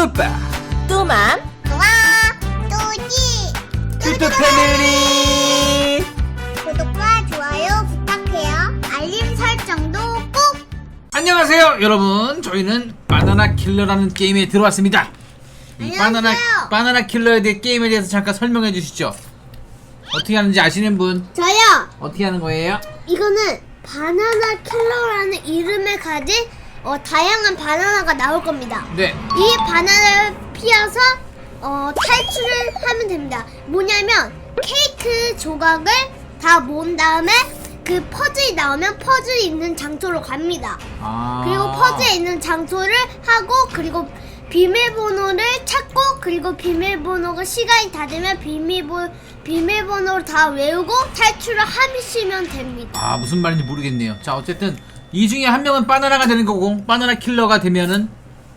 뚜빠 뚜맘 좋아 또지 뚜뚜 패밀리 구독과 좋아요 부탁해요 알림 설정도 꼭 안녕하세요 여러분 저희는 바나나 킬러라는 게임에 들어왔습니다 이 바나나. 바나나 킬러에 대해 게임에 대해서 잠깐 설명해 주시죠 어떻게 하는지 아시는 분 저요 어떻게 하는 거예요? 이거는 바나나 킬러라는 이름을 가진 어, 다양한 바나나가 나올 겁니다 네 이 바나나를 피해서 어, 탈출을 하면 됩니다. 뭐냐면 케이크 조각을 다 모은 다음에 그 퍼즐이 나오면 퍼즐이 있는 장소로 갑니다. 아... 그리고 퍼즐에 있는 장소를 하고 그리고 비밀번호를 찾고 그리고 비밀번호가 시간이 다 되면 비밀번 비밀번호를 다 외우고 탈출을 하시면 됩니다. 아 무슨 말인지 모르겠네요 자 어쨌든 이 중에 한 명은 바나나가 되는 거고 바나나 킬러가 되면은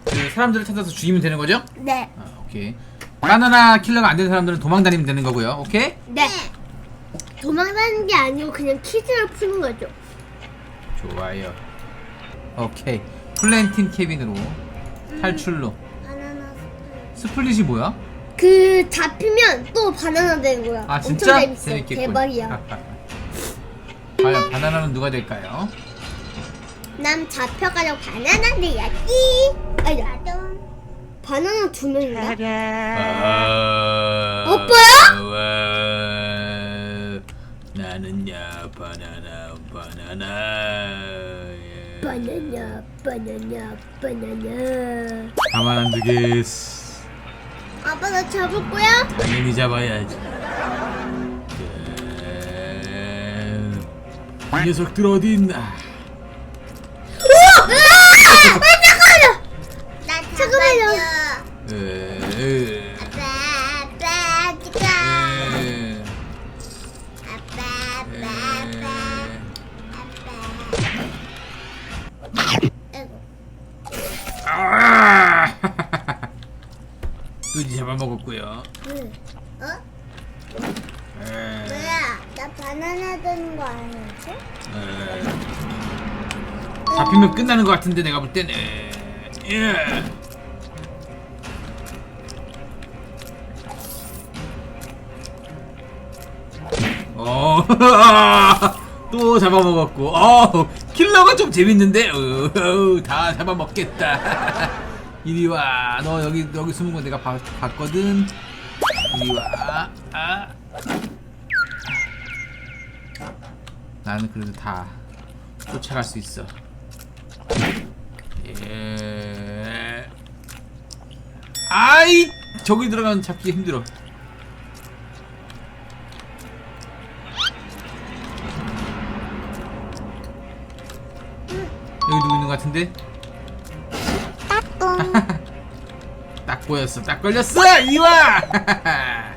그 사람들을 찾아서 죽이면 되는 거죠? 네. 아, 오케이 바나나 킬러가 안 되는 사람들은 도망다니면 되는 거고요 오케이? 네. 도망가는 게 아니고 그냥 퀴즈를 푸는 거죠. 좋아요 오케이 플랜팅 캐빈으로 탈출로 바나나 스플릿이 뭐야? 그 잡히면 또 바나나 되는 거야. 아 진짜? 엄청 재밌어. 재밌겠군 대박이야. 과연 바나나는 누가 될까요? 난 잡혀가지고 바나나 돼야지. 아니 나도. 바나나 두 명인가? 아... 오빠야? 와... 나는야 바나나 바나나 예. 바나나 바나나 바나나. 가만 안 두겠어 아빠 나 잡을 거야? 당연히 잡아야지 자, 이 녀석들 어디 있나 나 잠깐만요. 에, 에, 아빠! 뚜지 잡아먹었고요 응. 잡히면 끝나는 것 같은데 내가 볼 때는 예. 어, 또 잡아먹었고, 어, 킬러가 좀 재밌는데, 어, 어, 다 잡아먹겠다. 이리 와, 너 여기 여기 숨은 거 내가 봐, 봤거든. 이리 와, 아. 나는 그래도 다 쫓아갈 수 있어. 예. 아이, 저기 들어가면 잡기 힘들어. 여기 누구 있는 것 같은데? 딱 보였어. 딱 걸렸어. 이와.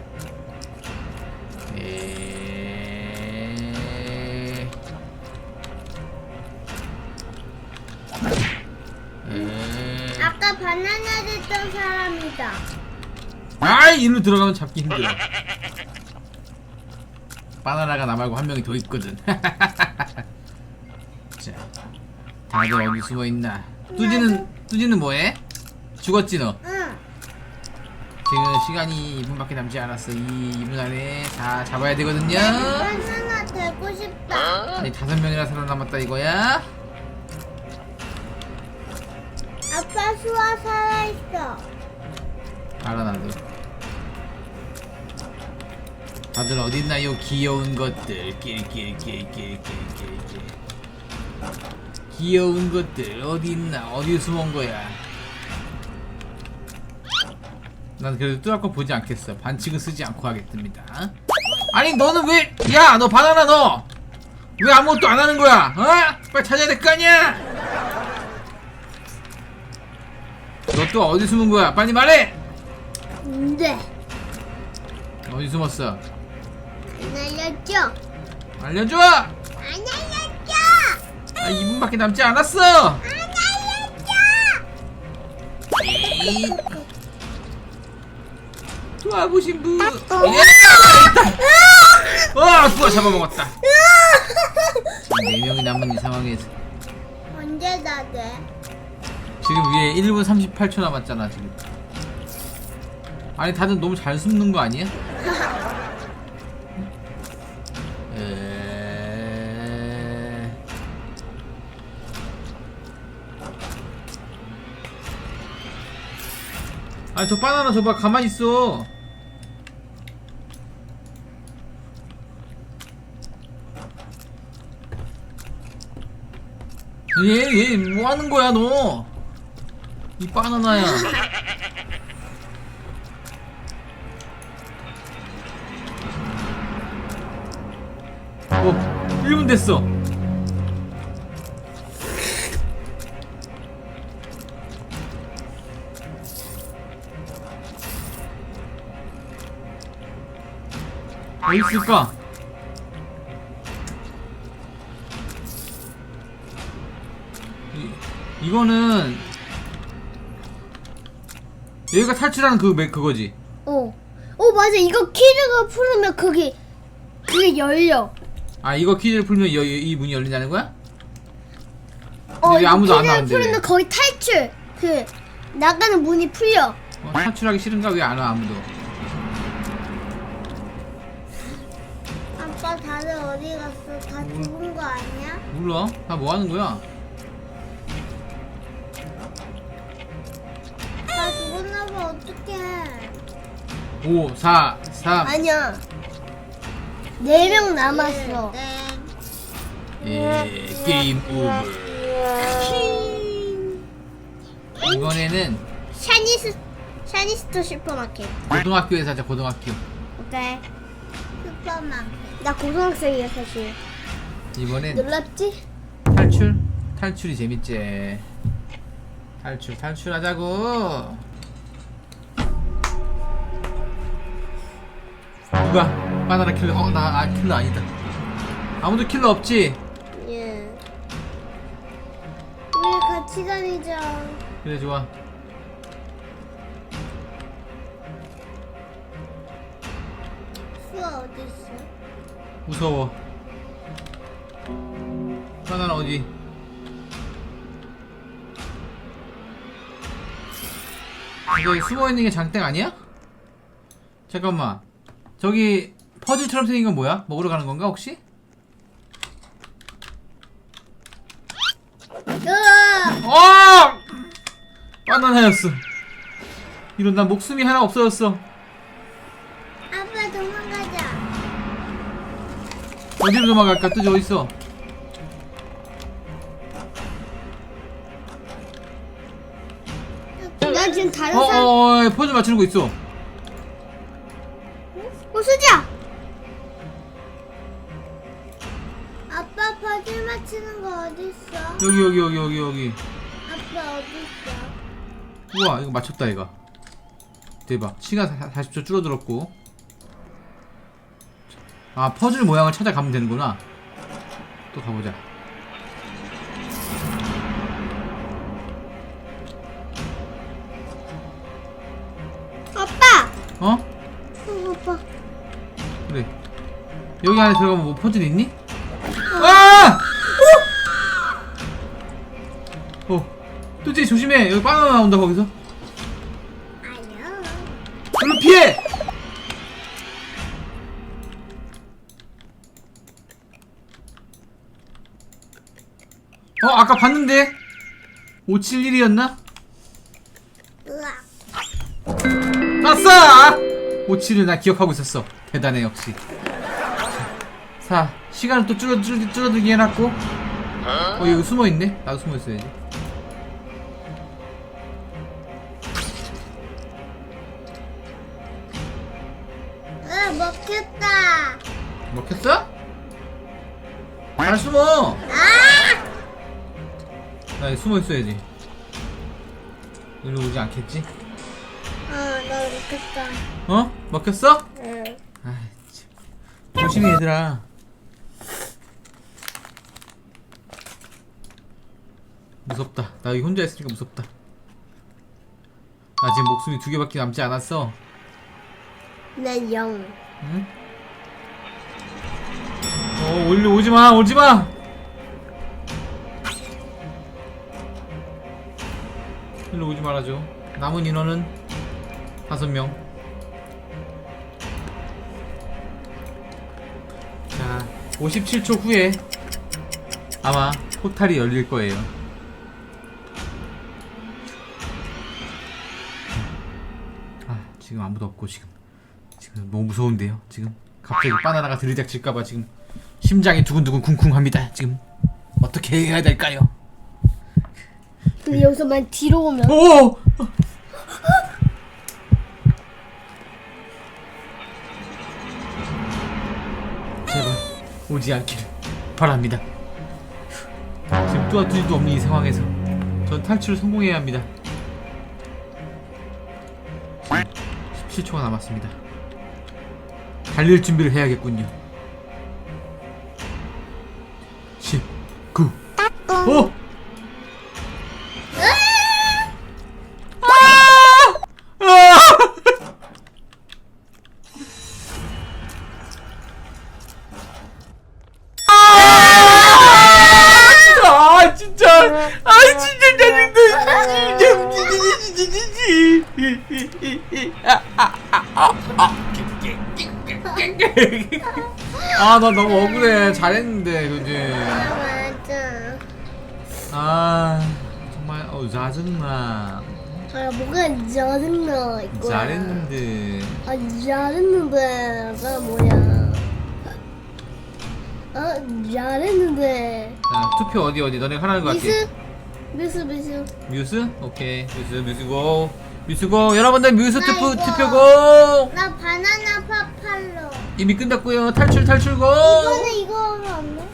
아이 이리로 들어가면 잡기 힘들어. 바나나가 나 말고 한 명이 더 있거든. 자, 다들 어디 숨어 있나? 뚜지는 뚜지는 뭐해? 죽었지 너? 응. 지금 시간이 2분밖에 남지 않았어. 이 2분 안에 다 잡아야 되거든요. 바나나 되고 싶다. 아니 다섯 명이나 살아남았다 이거야? 아빠 수아 살아있어. 알아 나도. 다들 어디 있나요? 귀여운 것들. 낄낄낄낄낄낄낄. 귀여운 것들 어디 있나? 어디 숨은 거야? 난 그래도 뚜아거 보지 않겠어. 반칙은 쓰지 않고 하겠습니다. 아니 너는 왜? 야 너 바나나 너! 왜 아무것도 안 하는 거야? 어? 빨리 찾아야 될 거 아니야? 너 또 어디 숨은 거야? 빨리 말해! 근데 어디 숨었어? 안 알려줘. 알려줘! 안 알려줘. 아, 2분밖에 남지 않았어! 안 알려줘. 도와보신 분! 예! 와! 누가 잡아먹었다! 4명이 남은 이 상황에서 언제 다 돼? 지금 위에 1분 38초 남았잖아 지금 아니 다들 너무 잘 숨는 거 아니야? 에... 아니 저 바나나 줘봐. 가만히 있어. 얘 얘 뭐 하는 거야 너? 이 바나나야 1분 됐어 어디 있을까? 이, 이거는 얘가 탈출하는 그 맥 그거지. 어. 어 맞아 이거 키를 풀으면 그게 그게 열려. 아 이거 퀴즈를 풀면 이, 이, 이 문이 열린다는 거야? 어 근데 왜 이거 아무도 안 나오는데 왜? 풀으면 거의 탈출. 그 나가는 문이 풀려. 어, 탈출하기 싫은가 왜 안 와 아무도? 아빠 다들 어디 갔어? 다 죽은 거 아니야? 몰라. 다 뭐 하는 거야? 다 죽었나 봐 어떡해. 5, 4, 3. 아니야. 네 명 남았어. 예, 게임 오버. 이번에는 샤니스 샤니스터 슈퍼마켓. 고등학교에서 하자 고등학교. 오케이. 슈퍼마켓. 나 고등학생이야 사실. 이번엔 놀랍지? 탈출? 탈출이 재밌지. 탈출, 탈출하자고. 누가 바나나 킬러? 어, 나 아, 킬러 아니다. 아무도 킬러 없지? 예. 우리 같이 다니자. 그래 좋아. 수아 어디 있어? 무서워. 바나나 어디? 이거 숨어 있는 게 장땡 아니야? 잠깐만. 저기 퍼즐처럼 생긴 건 뭐야? 먹으러 가는 건가 혹시? 으아! 어! 바나나였어. 이런 난 목숨이 하나 없어졌어. 아빠 도망가자. 어디로 도망갈까? 뜨지 어디 있어? 난 지금 다른 어, 사람. 어, 어, 퍼즐 맞추는 거 있어. 어, 여기 여기 여기 여기 여기. 아빠 어디 있어? 우와 이거 맞췄다 이거 대박 시간 40초 줄어들었고 아 퍼즐 모양을 찾아가면 되는구나 또 가보자 아빠. 어? 어, 아빠. 그래 여기 안에 들어가면 뭐 퍼즐 있니? 조심해 여기 바나나 나온다 거기서. 얼른 피해! 어 아까 봤는데 571이었나? 으악. 아싸! 57을 나 기억하고 있었어. 대단해 역시. 자, 시간을 또 줄어, 줄어, 줄어들게 해놨고. 어, 여기 숨어 있네. 나도 숨어 있어야지. 숨어 있어야지. 일로 오지 않겠지? 어, 나 먹혔다. 어? 먹혔어? 응. 아이, 참. 조심히 얘들아. 무섭다. 나 여기 혼자 있으니까 무섭다. 나 지금 목숨이 두 개밖에 남지 않았어. 난 영. 응? 어, 올려 오지 마, 오지 마. 일로 오지 말아줘. 남은 인원은 다섯 명. 자, 57초 후에 아마 포탈이 열릴 거예요. 아 지금 아무도 없고 지금. 지금 너무 무서운데요 지금. 갑자기 바나나가 들이닥칠까봐 지금 심장이 두근두근 쿵쿵합니다 지금. 어떻게 해야 될까요? 근데 여기서 만 뒤로 오면 오! 제발 오지 않기를 바랍니다. 지금 뚜아뚜지도 없는 이 상황에서 전 탈출을 성공해야 합니다. 17초가 남았습니다. 달릴 준비를 해야겠군요. 아 나 너무 억울해. 잘했는데 그지 맞아 아 정말 어 짜증나. 아 뭐가 짜증나 이거 잘했는데. 아 잘했는데 나 뭐야. 아 잘했는데. 자 투표 어디 어디? 너네 하라는 거 같아. 미스? 미스 미스. 뮤스? 오케이. 뮤스 뮤스 고 뮤스고 여러분들 뮤스 나 투표 이거. 투표고 나 바나나 파팔로 이미 끝났고요 탈출 탈출고 이거는 이거 하면 안 돼?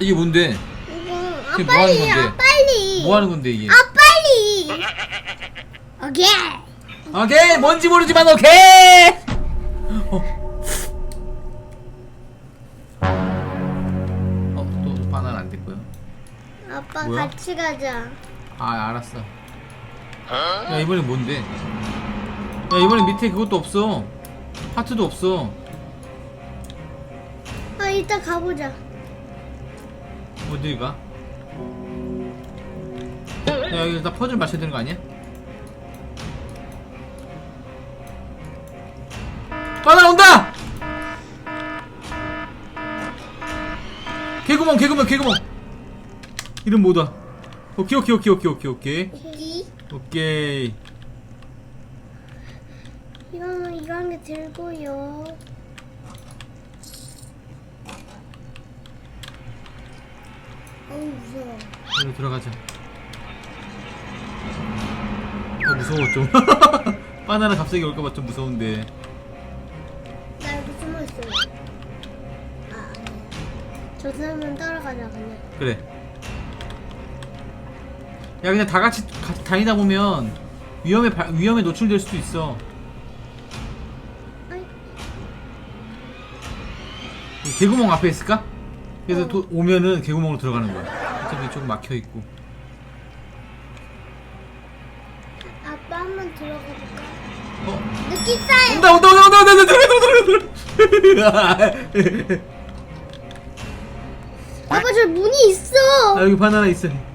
이게 뭔데 이거 아뭐 하는 빨리 건데? 아 빨리 뭐 하는 건데 이게 아 빨리 오케이 오케이 뭔지 모르지만 오케이 어. 어, 또 바나나 안 됐고요. 아빠 뭐야? 같이 가자 아, 알았어. 야, 이번엔 뭔데? 야, 이번엔 밑에 그것도 없어. 하트도 없어. 아 이따 가보자 어딜 가? 야, 여기 다 퍼즐 맞춰야 되는 거 아니야? 바나나 온다! 개구멍, 개구멍, 개구멍! 이름 뭐다? 오케이, 오케이, 오케이, 오케이, 오케이, 오케이. 이 오케이. 이거는 이거 한 개 들고요 어우 무서워 여기로 들어가자. 어, 무서워, 좀. 바나나 갑자기 올까봐 좀 무서운데. 나 여기 숨어 있어요 아 아니야 저 사람은 따라가자 그냥 그래. 야 그냥 다 같이 가- 다니다 보면 위험에 바- 위험에 노출될 수도 있어. 개구멍 앞에 있을까? 그래서 어. 도- 오면은 개구멍으로 들어가는 거야. 어차피 좀 막혀 있고. 아빠 한번 들어가 볼까? 어 느낌살 온다 온다 온다 온다 온다 들어가 들어가 들어가. 아빠 저 문이 있어 아 여기 바나나 있어. 어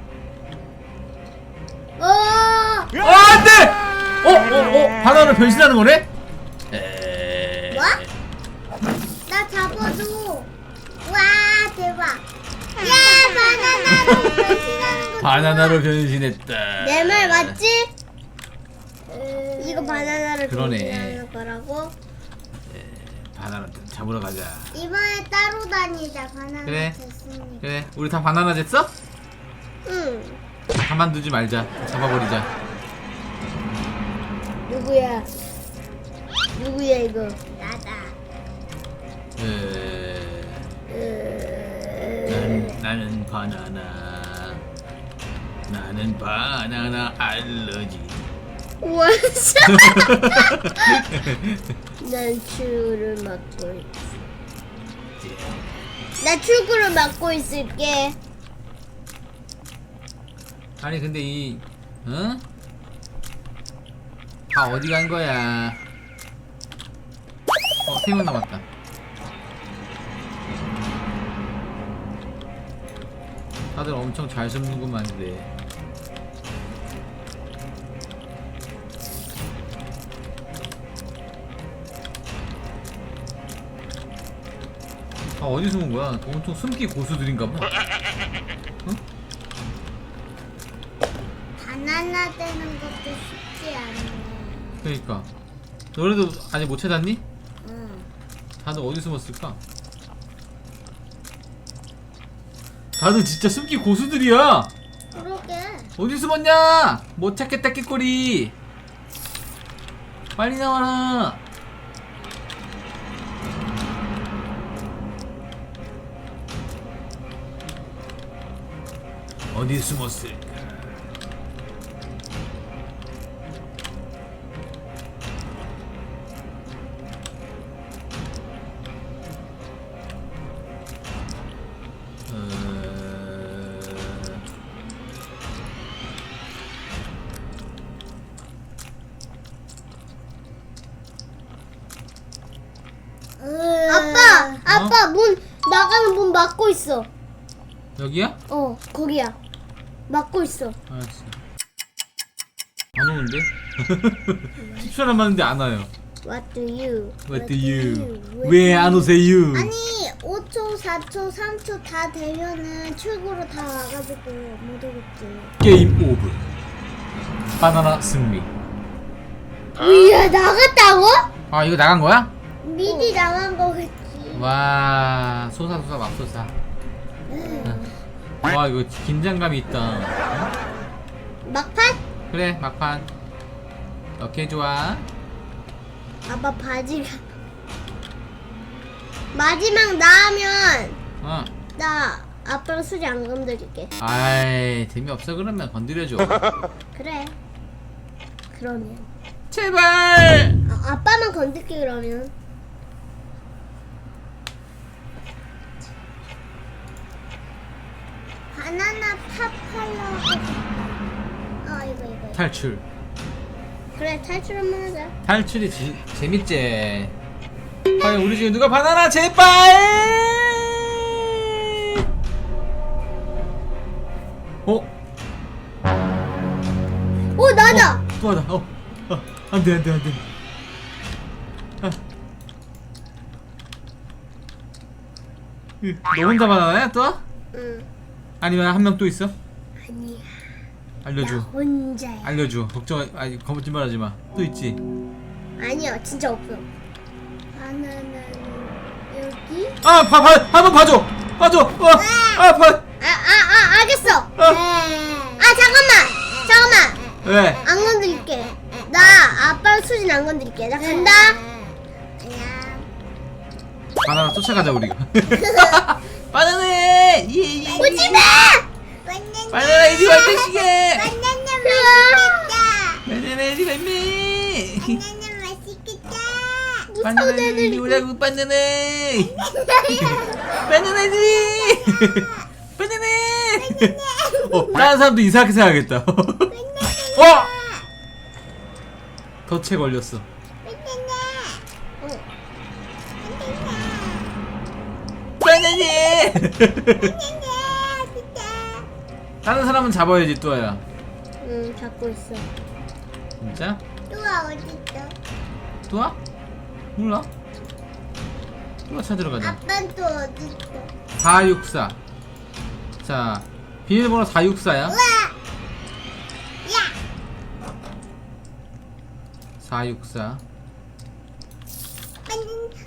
아 안 돼! 어? 어? 어? 바나나 변신하는 거네? 에... 뭐? 나 잡아줘 와 대박 야 바나나로 변신하는 거 바나나로 변신했다. 내 말 맞지? 이거 바나나를 그러네. 변신하는 거라고? 바나나 잡으러 가자. 이번에 따로 다니자 바나나 그래. 됐으니까 그래, 우리 다 바나나 됐어? 응 가만두지 말자. 잡아버리자. 누구야? 누구야 이거? 나다 에... 으... 나는, 바나나. 나는 바나나 알러지. 원샷 난 추를 막고 있어 나 출구를 막고 있을게 아니 근데 이 어? 다 어디 간 거야? 어, 세명 남았다. 다들 엄청 잘 숨는구만 근데. 어, 다 어디 숨은 거야? 온통 숨기 고수들인가 봐. 바나나 되는 것도 쉽지 않네. 그러니까. 너네도 아직 못 찾았니? 응. 다들 어디 숨었을까? 다들 진짜 숨기 고수들이야. 그러게. 어디 숨었냐? 못 찾겠다 깨꼬리. 빨리 나와라. 어디 숨었을까? 거기야. 막고 있어. 알았어. 안 오는데? 10초 남았는데 안 와요. What do you? What do you? 왜 안? 오세요? 아니 5초, 4초, 3초 다 되면은 출구로 다 와가지고 못 오겠지. 게임 오브. 바나나 승리. 이야 나갔다고? 아 이거 나간 거야? 미리 나간 거겠지. 와 소사소사 맙소사. 와 이거 긴장감이 있다. 막판? 그래 막판. 오케이 좋아. 아빠 바지가 마지막 나하면 어. 나 아빠랑 수지 안 건드릴게. 아이 재미없어 그러면 건드려줘. 그래. 그러면 제발. 아, 아빠만 건들게 그러면. 바나나 파팔라. 어 이거 이거. 이거. 탈출. 그래 탈출 한번 하자. 탈출이 지, 재밌지. 과연 우리 중에 누가 바나나 제발. 어? 오 나다. 어, 또 하다. 어, 어, 안 돼, 안 돼, 안 돼. 아. 으, 너 혼자 바나나야 또? 응. 아니면 한 명 또 있어? 아니야. 나 알려줘. 혼자야. 알려줘. 걱정, 아니 거짓말하지 마. 또 있지. 아니야 진짜 없어. 바나나는 여기. 아, 봐, 봐, 한번 봐줘. 봐줘. 어, 아, 봐. 아, 아, 아, 알겠어. 아, 잠깐만. 잠깐만. 왜? 안 건드릴게. 나 아빠랑 수진 안 건드릴게. 나 간다. 바나나 쫓아가자 우리가. 바나나, 예, 예. 오지 마. 바나나 이리 와, 자식아. 바나나 맛있겠다. 바나나 이리 와, 매. 바나나 맛있겠다. 바나나 무서운 애들. 이리 오라고, 바나나. 바나나지. 바나나. 어, 다른 사람도 이상하게 생각하겠다. 어? 덫에 걸렸어. 바나나. 다른 사람은 잡아야지 또야. 응, 잡고 있어. 진짜? 뚜아 어딨어? 또야? 몰라. 또야 찾으러 가자. 아빠는 또 어딨어? 464. 자, 비밀번호 464야. 우와! 야! 464.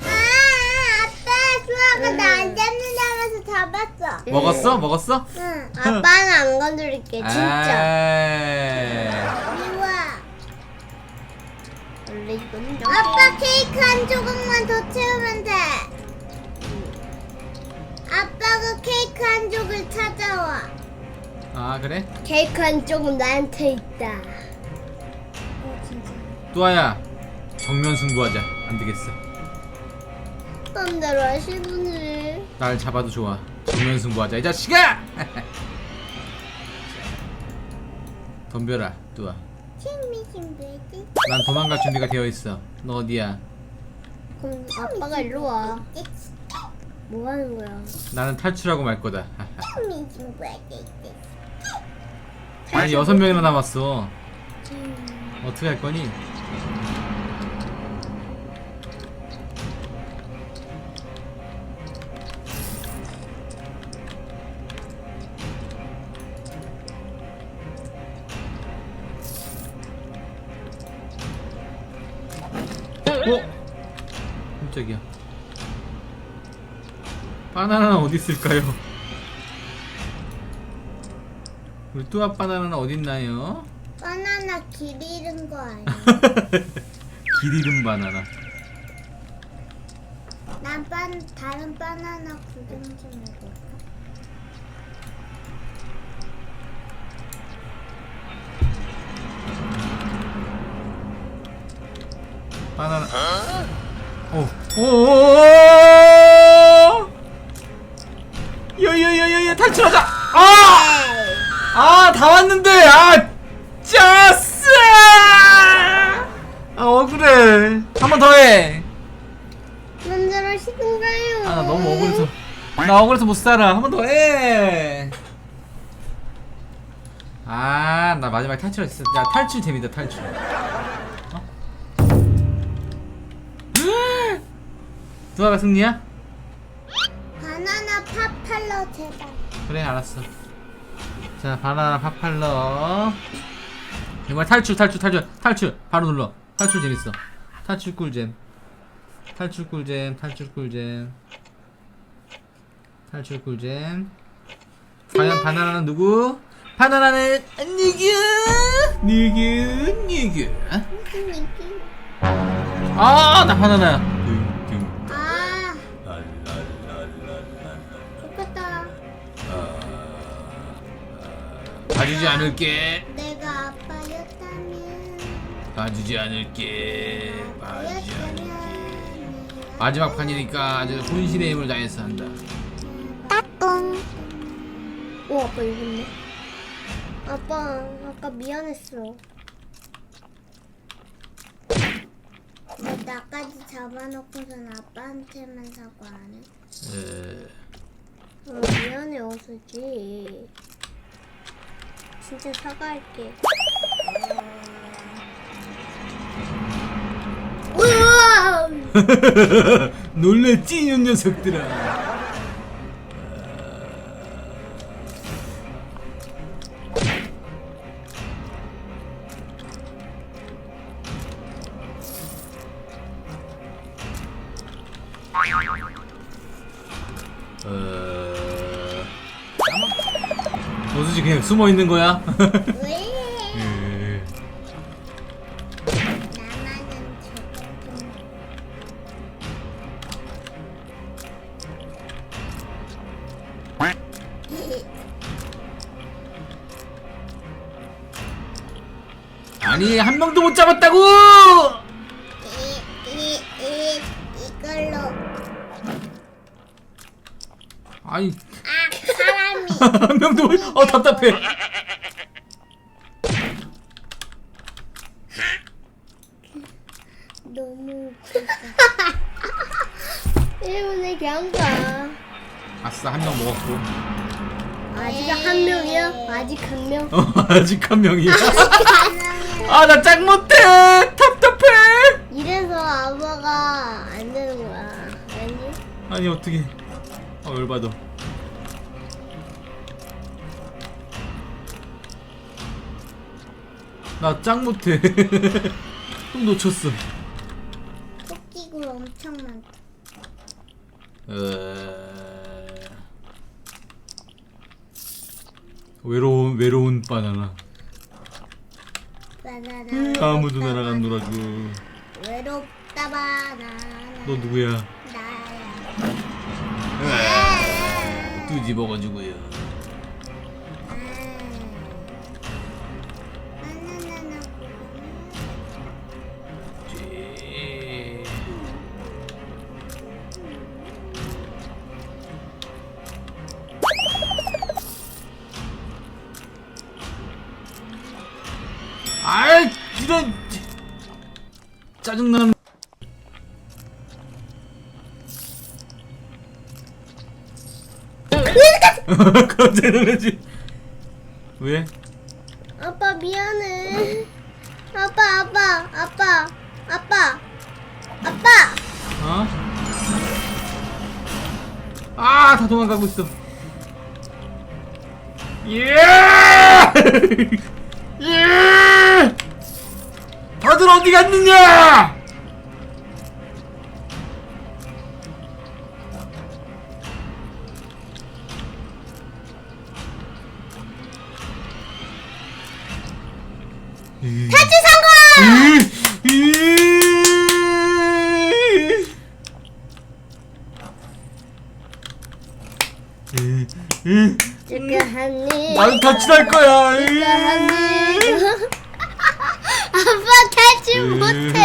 아, 아빠 수아가 나 안 잡는다면서 잡았어. 먹었어? 먹었어? 응. 아빠는 안 건드릴게 진짜. 미워. 원래 이거는 아빠 케이크 한 조각만 더 채우면 돼. 아빠가 케이크 한 쪽을 찾아와. 아, 그래? 케이크 한 쪽은 나한테 있다. 어 진짜. 또아야. 정면 승부하자. 안 되겠어. 맘대로 하시더니. 날 잡아도 좋아. 정면 승부하자. 이 자식아! 덤벼라, 또아. 신미신 베이지. 난 도망갈 준비가 되어 있어. 너 어디야? 그럼 아빠가 일로 와. 뭐 하는 거야? 나는 탈출하고 말 거다. 신미신 베이지. 아니 여섯 명이나 남았어. 어떻게 할 거니? 어디 있을까요? 우리 뚜아 바나나는 어디 있나요? 바나나 길 잃은 거 아니야? 길 잃은 바나나. 난 반, 다른 바나나 구경 좀 해볼까? 바나나. 어. 오. 야 탈출하자. 아! 아, 다 왔는데. 아! 짜스! 아, 억울해. 한 번 더 해. 아, 나 너무 억울해서. 나 억울해서 못 살아. 한 번 더 해. 아, 나 마지막에 탈출했어. 야, 탈출 재밌다, 탈출. 어? 누가가 승리야? 바나나 파팔러 제발. 그래, 알았어. 자, 바나나 파팔러. 이번에 탈출, 탈출, 탈출, 탈출. 바로 눌러. 탈출 재밌어. 탈출 꿀잼. 탈출 꿀잼, 탈출 꿀잼. 탈출 꿀잼. 과연 바나나는 누구? 바나나는 니규! 니규, 니규. 무슨 얘기? 아, 나 바나나야. 봐주지 않을게. 내가 아빠였다면. 봐주지 않을게. 봐주지 않을게. 마지막 판이니까 아주 혼신의 힘을 다해서 한다. 따꿍. 오 아빠 여기 있네. 아빠 아까 미안했어. 왜 나까지 잡아놓고선 아빠한테만 사과 안 해? 에... 어, 미안해 어서지. 진짜 사과할게. 우와! 놀랬지 이 녀석들아. 숨어 있는 거야? 왜? 예. 나만은. 아니 한 명도 못 잡았다고! 이, 이, 이, 이걸로. 아니 아, 사람이. 한 명도 못... 어 답답해. 너무 웃기다. 1분에 그냥 가. 아싸 한 명 먹었고. 아직 한 명이야? 아직 한 명? 어 아직 한 명이야. 아 나 짱 못해. 답답해. 이래서 아빠가 안 되는 거야. 아니? 아니 어떻게? 어 열받아. 나 짱 못해. 또 놓쳤어. 토끼굴 엄청 많다. 에... 외로운 외로운 바나나. 바나나. 아무도 나랑 안 놀아줘. 외롭다 바나나. 너 누구야? 나야. 뒤집어가지고요. 짜증나는 탈출 성공! 나도 탈출할 거야. 아빠 탈출 못해